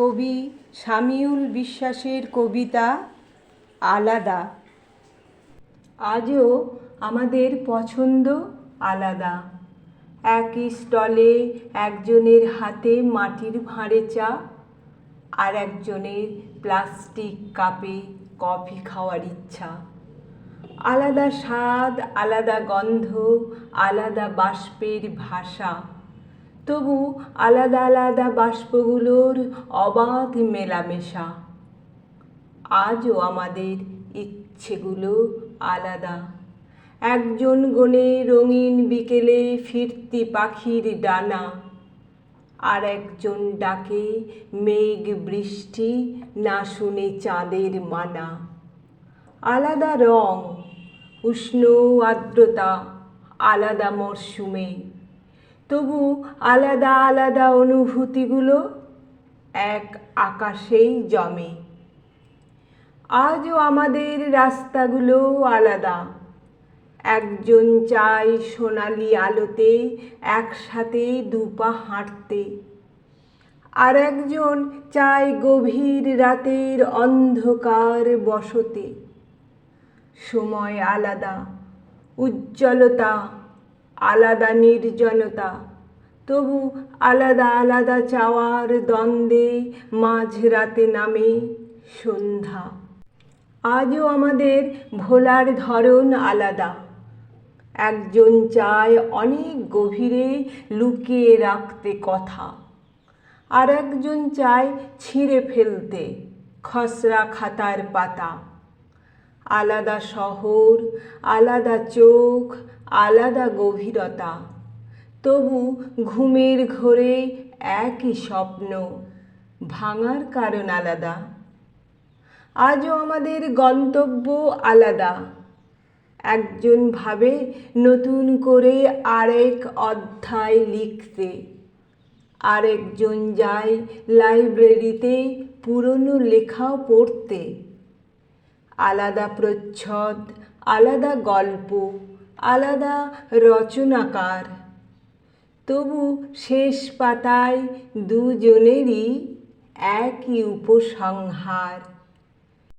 কবি শামিউল বিশ্বাসের কবিতা আলাদা। আজও আমাদের পছন্দ আলাদা। একই স্টলে একজনের হাতে মাটির ভাঁড়ে চা আর একজনের প্লাস্টিক কাপে কফি খাওয়ার ইচ্ছা। আলাদা স্বাদ, আলাদা গন্ধ, আলাদা বাষ্পের ভাষা। তবু আলাদা আলাদা বাষ্পগুলোর অবাধ মেলামেশা। আজও আমাদের ইচ্ছেগুলো আলাদা। একজন গনে রঙিন বিকেলে ফিরতি পাখির ডানা। আর একজন ডাকে মেঘ বৃষ্টি না শুনে চাঁদের মানা। আলাদা রং, উষ্ণ আর্দ্রতা, আলাদা মরশুমে। তবু আলাদা আলাদা অনুভূতিগুলো এক আকাশেই জমে। আজও আমাদের রাস্তাগুলো আলাদা। একজন চায় সোনালি আলোতে একসাথে দুপা হাঁটতে। আর একজন চায় গভীর রাতের অন্ধকার বসতে। সময় আলাদা, উজ্জ্বলতা, আলাদা নির্জনতা। তবু আলাদা আলাদা চাওয়ার দ্বন্দ্বে মাঝরাতে নামে সন্ধ্যা। আজও আমাদের ভোলার ধরন আলাদা। একজন চায় অনেক গভীরে লুকিয়ে রাখতে কথা। আর একজন চায় ছিঁড়ে ফেলতে খসড়া খাতার পাতা। আলাদা শহর, আলাদা চোখ, আলাদা গভীরতা। তবু ঘুমের ঘোরে একই স্বপ্ন ভাঙার কারণ আলাদা। আজও আমাদের গন্তব্য আলাদা। একজন ভাবে নতুন করে আরেক অধ্যায় লিখতে। আরেকজন যায় লাইব্রেরিতে পুরনো লেখাও পড়তে। আলাদা প্রচ্ছদ, আলাদা গল্প, আলাদা রচনাকার। তবু শেষ পাতায় দুজনেরই একই উপসংহার।